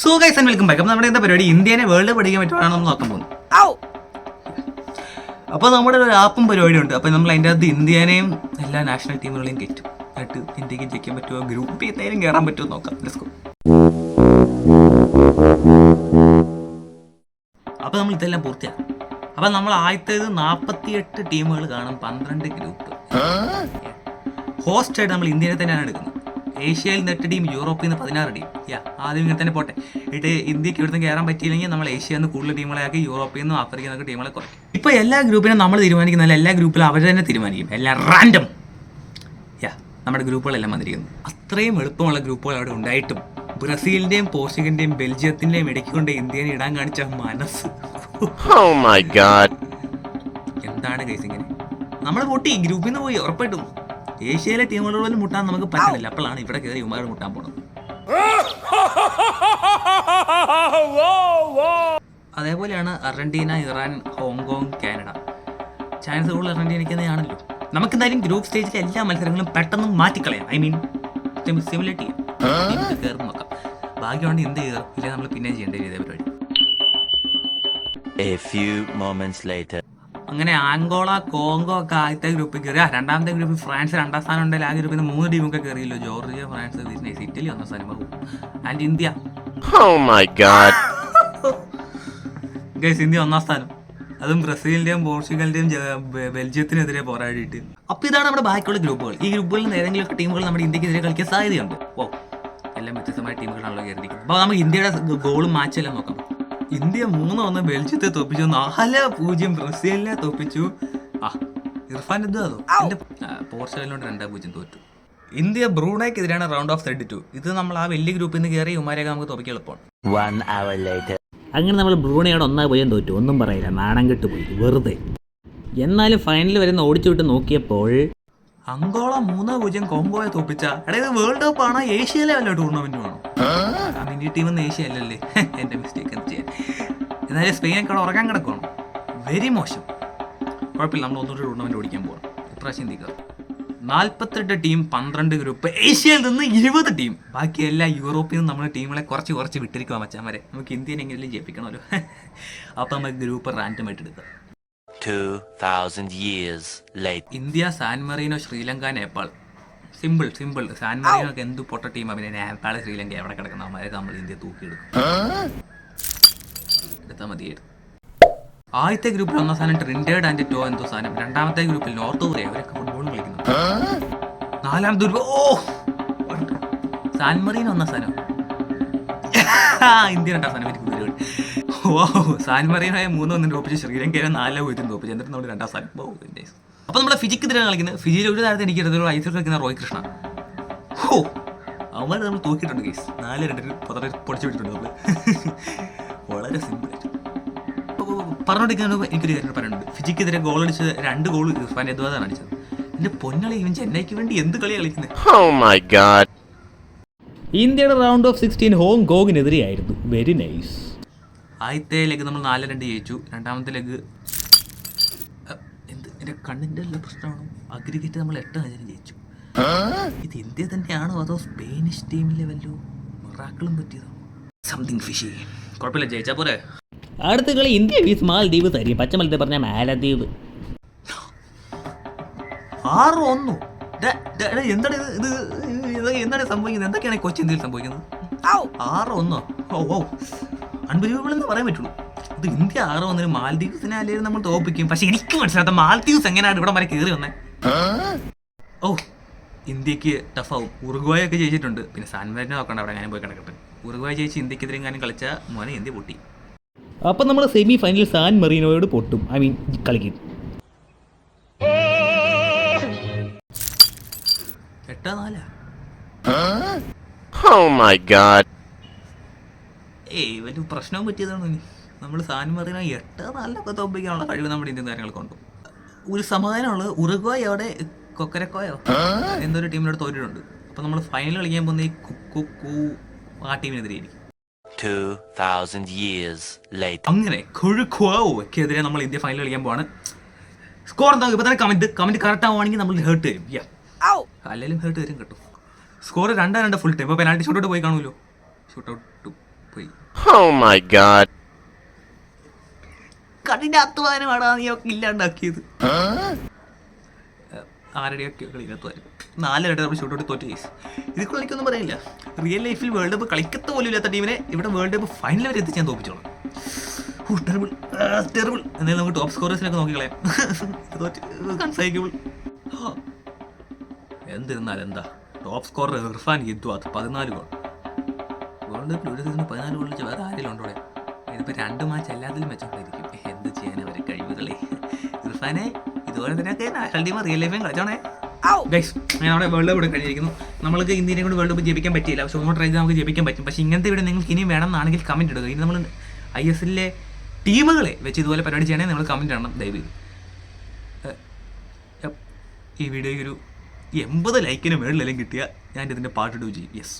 So guys and welcome back അപ്പോൾ നമ്മുടെ എന്താ പരിപാടി? ഇന്ത്യനെ വേൾഡ് പഠിക്കാൻ പറ്റുവാണെന്ന് നോക്കാൻ പോകുന്നു. അപ്പോൾ നമ്മുടെ ഒരു ആപ്പും പരിപാടി ഉണ്ട് അപ്പോൾ നമ്മൾ അതിന്റെ അകത്ത് ഇന്ത്യനെയും എല്ലാ നാഷണൽ ടീമുകളെയും കയറ്റും. എന്നിട്ട് ഇന്ത്യയ്ക്ക് ജയിക്കാൻ പറ്റുമോ ഗ്രൂപ്പിൽ എന്തായാലും കയറാൻ പറ്റുമോ എന്ന് നോക്കാം. ലെസ്കോ അപ്പോൾ നമ്മൾ ഇതെല്ലാം പൂർത്തിയാക്കും. അപ്പോൾ നമ്മൾ ആദ്യത്തേത് നാൽപ്പത്തിയെട്ട് ടീമുകൾ കാണും. പന്ത്രണ്ട് ഗ്രൂപ്പ് ഹോസ്റ്റ് ആയിട്ട് നമ്മൾ ഇന്ത്യനെ തന്നെയാണ് എടുക്കുന്നത്. ഏഷ്യയിൽ നിന്ന് എട്ട് ടീം യൂറോപ്പിൽ നിന്ന് പതിനാറ് ടീം. യാ ആദ്യം ഇങ്ങനെ തന്നെ പോട്ടെ. ഇട്ട് ഇന്ത്യയ്ക്ക് ഇവിടുന്ന് കയറാൻ പറ്റിയില്ലെങ്കിൽ നമ്മൾ ഏഷ്യയിൽ നിന്ന് കൂടുതൽ ടീമുകളെ ആക്കി യൂറോപ്പിൽ നിന്നും ആഫ്രിക്കയിൽ നിന്നൊക്കെ ടീമുകളെ കുറയ്ക്കും. ഇപ്പോൾ എല്ലാ ഗ്രൂപ്പിനും നമ്മൾ തീരുമാനിക്കുന്നില്ല എല്ലാ ഗ്രൂപ്പിലും അവർ തന്നെ തീരുമാനിക്കും. എല്ലാം റാൻഡം യാ നമ്മുടെ ഗ്രൂപ്പുകളെല്ലാം വന്നിരിക്കുന്നു. അത്രയും എളുപ്പമുള്ള ഗ്രൂപ്പുകൾ അവിടെ ഉണ്ടായിട്ടും ബ്രസീലിന്റെയും പോർച്ചുഗലിന്റെയും ബെൽജിയത്തിന്റെയും ഇടയ്ക്കൊണ്ട് ഇന്ത്യനെ ഇടാൻ കാണിച്ച മനസ്സ്. Oh. എന്താണ് കേസ് ഇങ്ങനെ? നമ്മൾ പൊട്ടി ഗ്രൂപ്പിൽ നിന്ന് പോയി ഉറപ്പായിട്ടും. ഏഷ്യയിലെ ടീമുകളോട് പോലും മുട്ടാൻ നമുക്ക് പറ്റുന്നില്ല അപ്പോഴാണ് ഇവിടെ കയറി ഉമാരോട് മുട്ടാൻ പോണത്. അതേപോലെയാണ് Argentina Iran Hong Kong Canada. Chance കൂടുതൽ അർജന്റീനയ്ക്കുന്നതാണല്ലോ നമുക്ക് എന്തായാലും ഗ്രൂപ്പ് സ്റ്റേജിലെ എല്ലാ മത്സരങ്ങളും പെട്ടെന്ന് മാറ്റിക്കളയാം. ഐ മീൻ സിമുലേറ്റ് ചെയ്യാം കയറി നോക്കാം. ഭാഗ്യമുണ്ട് എന്ത് ചെയ്യുക ഇല്ല നമ്മൾ പിന്നെ ചെയ്യേണ്ട ഇതേ പരിപാടി. അങ്ങനെ ആംഗോള കോങ്കോ ഒക്കെ ആദ്യത്തെ ഗ്രൂപ്പിൽ കയറി ആ രണ്ടാമത്തെ ഗ്രൂപ്പിൽ ഫ്രാൻസ് രണ്ടാം സ്ഥാനം ഉണ്ടെങ്കിൽ ആ ഗ്രൂപ്പിൽ നിന്ന് മൂന്ന് ടീമൊക്കെ കയറിയല്ലോ ജോർജിയ ഫ്രാൻസ് ഇറ്റലി ഒന്നാം സ്ഥാനം. And India. Oh. Guys India ഒന്നാം സ്ഥാനം. അതും ബ്രസീലിന്റെയും പോർച്ചുഗലിന്റെയും ബെൽജിയത്തിനെതിരെ പോരാടിയിട്ട്. അപ്പൊ ഇതാണ് നമ്മുടെ ബാക്കിയുള്ള ഗ്രൂപ്പുകൾ. ഈ ഗ്രൂപ്പുകളിൽ നിന്ന് ഏതെങ്കിലും ടീമുകൾ നമ്മുടെ ഇന്ത്യക്കെതിരെ കളിക്കാൻ സാധ്യതയുണ്ട്. ഓ എല്ലാം വ്യത്യസ്തമായ ടീമുകളാണല്ലോ കയറിയിരിക്കുന്നത് അപ്പോൾ നമുക്ക് ഇന്ത്യയുടെ ഗോളും മാച്ചെല്ലാം നോക്കാം. ഇന്ത്യ മൂന്ന് ഒന്ന് ബെൽജിയത്തെ തോപ്പിച്ചു നാല് പൂജ്യം ബ്രസീലിനെ തോപ്പിച്ചു. ആ ഇർഫാൻ എന്ത് അതോ? എന്റെ പോർച്ചുഗലിനോട് രണ്ടാം പൂജ്യം തോറ്റു. ഇന്ത്യ ബ്രൂണയ്ക്കെതിരെയാണ് റൗണ്ട് ഓഫ് തേർട്ടി ടു ഇത് നമ്മൾ ആ വലിയ ഗ്രൂപ്പിൽ നിന്ന് കയറി ഉമാരെയൊക്കെ നമുക്ക് തോപ്പിക്കാൻ എളുപ്പമാണ് later. അങ്ങനെ നമ്മൾ ബ്രൂണയോട് ഒന്നാ പൂജ്യം തോറ്റു. ഒന്നും പറയില്ല. നാണം കെട്ട് പോയി. വെറുതെ. എന്നാലും ഫൈനൽ വരുന്ന ഓടിച്ചു വിട്ട് നോക്കിയപ്പോൾ അങ്കോള മൂന്ന് പൂജ്യം കോംബോയെ തോപ്പിച്ച അതായത് ഇത് വേൾഡ് കപ്പ് ആണോ? ഏഷ്യയിലെ വല്ല ടൂർണമെന്റും ആണോ? ഇന്ത്യ ടീം ഒന്നും ഏഷ്യ അല്ലല്ലേ? എന്റെ മിസ്റ്റേക്ക് എന്ത് ചെയ്യാൻ? എന്നാലും സ്പെയിനൊക്കെ ഉറങ്ങാൻ കിടക്കുവാണ്. വെരി മോശം. കുഴപ്പമില്ല നമ്മൾ ഒന്നുകൂടി ടൂർണമെന്റ് ഓടിക്കാൻ പോകണം ഇപ്രാവശ്യം തീക്കുക നാൽപ്പത്തെട്ട് ടീം പന്ത്രണ്ട് ഗ്രൂപ്പ്. ഏഷ്യയിൽ നിന്ന് ഇരുപത് ടീം. ബാക്കി എല്ലാ യൂറോപ്പിൽ നിന്ന് നമ്മൾ ടീമുകളെ കുറച്ച് കുറച്ച് വിട്ടിരിക്കുക മച്ചാൻ വരെ നമുക്ക് ഇന്ത്യനെ എങ്ങനെയും ജയിപ്പിക്കണമല്ലോ. അപ്പം നമുക്ക് ഗ്രൂപ്പ് റാൻഡം ആയിട്ട് എടുക്കാം. 2000 years later. India San Marino Sri Lanka Nepal. Simple simple. San Marino ഒക്കെ എന്ത് പൊട്ട ടീമാണ് പിന്നെ നേപ്പാൾ ശ്രീലങ്ക എവിടെ കിടക്കുന്ന നമ്മൾ ഇന്ത്യ തൂക്കിയെടുക്കും. എടുത്താൽ മതിയായിരുന്നു. ആദ്യത്തെ ഗ്രൂപ്പിൽ ഒന്നാം സ്ഥാനം ട്രിൻഡേഡ് ആൻഡ് ടോ എന്തോ സ്ഥാനം രണ്ടാമത്തെ ഗ്രൂപ്പിൽ നോർത്ത് കൊറിയ അവരൊക്കെ ഫുട്ബോൾ കളിക്കുന്നു. നാലാമത്തെ ഗ്രൂപ്പ് ഓ സാൻ മറീനോ ഒന്നാം സ്ഥാനം. ഇന്ത്യ രണ്ടാം സ്ഥാനം എനിക്ക് പരിപാടി. ഓ സാൻ മറീനോയെ മൂന്ന് ഒന്നിന് തോപ്പിച്ച് ശ്രീലങ്കയെ നാല് പോയിട്ടും തോപ്പിച്ച് എന്നിട്ട് നമ്മൾ രണ്ടാം സ്ഥാനം. ഓ അപ്പൊ നമ്മുടെ ഫിജിക്കെതിരെ കളിക്കുന്നത്. ഫിജിയിൽ ഒരു താരത്തെ എനിക്ക് ഒരു കളിക്കുന്ന റോയ് കൃഷ്ണ. ഹോ അവന്മാരെ നമ്മൾ തൂക്കിയിട്ടുണ്ട് കേസ് നാല് രണ്ടിന് പതറി പൊടിച്ചു വിട്ടിട്ടുണ്ട് നമ്മൾ വളരെ സിമ്പിൾ പറഞ്ഞോണ്ടിരിക്കുന്ന എനിക്കൊരു കാര്യം പറയുന്നുണ്ട് ഫിജിക്കെതിരെ ഗോൾ അടിച്ചത് രണ്ട് ഗോൾ ഇർഫാൻ എദ്വാദാണ് അടിച്ചത്. എന്റെ പൊന്നളി ഇവൻ ചെന്നൈക്ക് വേണ്ടി എന്ത് കളി കളിക്കുന്നത് Oh. ഇന്ത്യയുടെ റൗണ്ട് ഓഫ് സിക്സ്റ്റീൻ ഹോങ്കോങ്ങിനെതിരെയായിരുന്നു വെരി നൈസ് ആദ്യത്തെ ലെഗ് നമ്മൾ നാല് രണ്ട് ജയിച്ചു. രണ്ടാമത്തെ ലെഗ് എന്ത്? എന്റെ കണ്ണിന്റെ എല്ലാ പ്രശ്നമാണ്. അഗ്രിഗേറ്റ് നമ്മൾ എട്ട് അഞ്ചിന് ജയിച്ചു. ഇത് ഇന്ത്യ തന്നെയാണോ അതോ സ്പെയിനിഷ് ടീമിലെ വല്ലോ മിറാക്കിളും പറ്റിയതോ? സംതിങ് ഫിഷി കുഴപ്പമില്ല ജയിച്ചാ പോരെ. അടുത്ത കളി ഇന്ത്യ വീസ് മാൽദ്വീപ് തരി. പച്ചമലത്തെ പറഞ്ഞ മാലദ്വീപ്. ആറ് ഒന്നു. എന്താണ് ഇത്? ഇത് എന്താണ് സംഭവിക്കുന്നത്? എന്തൊക്കെയാണ് കൊച്ചി ഇന്ത്യയിൽ സംഭവിക്കുന്നത്? ആറ് ഒന്നോ. ഓ ഓ അൺബിലീവബിൾ എന്ന് പറയാൻ പറ്റുള്ളൂ. ഇത് ഇന്ത്യ ആറ് ഒന്നിന് മാൽദ്വീപ്സിനെ അല്ലെങ്കിൽ നമ്മൾ തോപ്പിക്കും. പക്ഷെ എനിക്ക് മനസ്സിലാത്ത മാൽദ്വീപ്സ് എങ്ങനെയാണ് ഇവിടെ വരെ കയറി വന്നേ? ഓ ഇന്ത്യയ്ക്ക് ടഫാവും ഉറുഗ്വായൊക്കെ ജയിച്ചിട്ടുണ്ട്. പിന്നെ സാൻമാരിനെ നോക്കണ്ട അവിടെ അങ്ങനെ പോയി കിടക്കട്ടെ. ഉറുഗ്വായ് ജയിച്ച് ഇന്ത്യക്കെതിരെ എങ്ങാനും കളിച്ച മോനെ ഇന്ത്യ പൊട്ടി. അപ്പം നമ്മൾ സെമി ഫൈനൽ സാൻ മെറീനോയോട് പൊട്ടും. ഐ മീൻ കളിക്കും. എട്ടാ നാലാ? Oh my god. ഏയ് പറ്റിയതാണ് നമ്മൾ സാൻ സാൻമറിന എട്ട് നാലിലൊക്കെ തോപ്പിക്കാനുള്ള കഴിവ് നമ്മുടെ ഇന്ത്യൻ താരങ്ങൾക്കുണ്ട് ഒരു സമാധാനമുള്ള. ഉറുഗോയ് അവിടെ കൊക്കരക്കോയോ? എന്തൊരു ടീമിനോട് തോറ്റിട്ടുണ്ട്. അപ്പോൾ നമ്മൾ ഫൈനൽ കളിക്കാൻ പോകുന്ന ഈ കുക്കു ആ ടീമിനെതിരെ ആയിരിക്കും. 2000 years later. അങ്ങനെ കൊഴുക്കുവക്കെതിരെ നമ്മൾ ഇന്ത്യ ഫൈനൽ കളിക്കാൻ പോവാണ്. സ്കോർ എന്താ? ഇപ്പൊ തന്നെ കമന്റ് കമന്റ് കറക്റ്റ് ആവുകയാണെങ്കിൽ നമ്മൾ ഹേർട്ട് വരും. യാ അല്ലെങ്കിൽ ഹേർട്ട് വരും കേട്ടോ. സ്കോർ രണ്ടാ രണ്ട് ഫുൾ ടൈം ഇപ്പൊ പെനാൽറ്റി ഷൂട്ടൗട്ട് പോയി കാണുമല്ലോ. ഷൂട്ടൗട്ട് പോയി. Oh my നീ ഒക്കെ ഇല്ലാണ്ടാക്കിയത്? ആരുടെയൊക്കെ കളിക്കത്തുമായിരുന്നു നാല് രണ്ട് നമ്മൾ ഷൂട്ടൗട്ട് തോറ്റ് കേസ് ഇതിൽ കളിക്കൊന്നും പറയില്ല. റിയൽ ലൈഫിൽ വേൾഡ് കപ്പ് കളിക്കത്ത പോലും ഇല്ലാത്ത ടീമിനെ ഇവിടെ വേൾഡ് കപ്പ് ഫൈനൽ വരെ എത്തിച്ച് ഞാൻ തോപ്പിച്ചോളാം. ടെറിബിൾ ടെറിബിൾ എന്നാലും നമുക്ക് ടോപ്പ് സ്കോറേഴ്സിനൊക്കെ നോക്കിക്കളയാം കൺസൈക്കബിൾ എന്തിരുന്നാലും എന്താ ടോപ്പ് സ്കോറർ ഇർഫാൻ യദ്വാദ് പതിനാല് ഗോൾ വേൾഡ് കപ്പിൽ ഒരു സീസണിൽ പതിനാല് ഗോൾ വെച്ച് വേറെ ആരെങ്കിലും ഉണ്ടോടെ ഇതിപ്പോൾ ഇതിപ്പോ രണ്ട് മാച്ച് എല്ലാത്തിലും വെച്ചോണ്ടിരിക്കും എന്ത് ചെയ്യാൻ അവരെ കഴിവുകളെ? ഇർഫാനെ തന്നെയൊക്കെ നാഷണൽ ടീം റിയൽ ലൈഫും കളിച്ചോണേ. ഗൈസ് ഞാൻ അവിടെ വേൾഡ് കപ്പ് കഴിഞ്ഞിരിക്കുന്നു നമ്മൾക്ക് ഇന്ത്യനെ കൊണ്ട് വേൾഡ് കപ്പ് ജയിപ്പിക്കാൻ പറ്റിയില്ല. പക്ഷേ ഒന്നും ട്രൈ ചെയ്ത് നമുക്ക് ജയിപ്പിക്കാൻ പറ്റും. പക്ഷേ ഇങ്ങനത്തെ ഇവിടെ നിങ്ങൾക്ക് ഇനിയും വേണമെന്നാണെങ്കിൽ കമന്റ് ഇടുക. ഇനി നമ്മൾ ഐ എസ് എല്ലിലെ ടീമുകളെ വെച്ച് ഇതുപോലെ പരിപാടി ചെയ്യണേ നിങ്ങൾ കമന്റ് ഇടണം ദയവ്. ഈ വീഡിയോയ്ക്ക് ഒരു എൺപത് ലൈക്കിന് മേളിലെല്ലാം കിട്ടിയാൽ ഞാൻ ഇതിന്റെ പാട്ടിടുകയും ചെയ്യും. യെസ്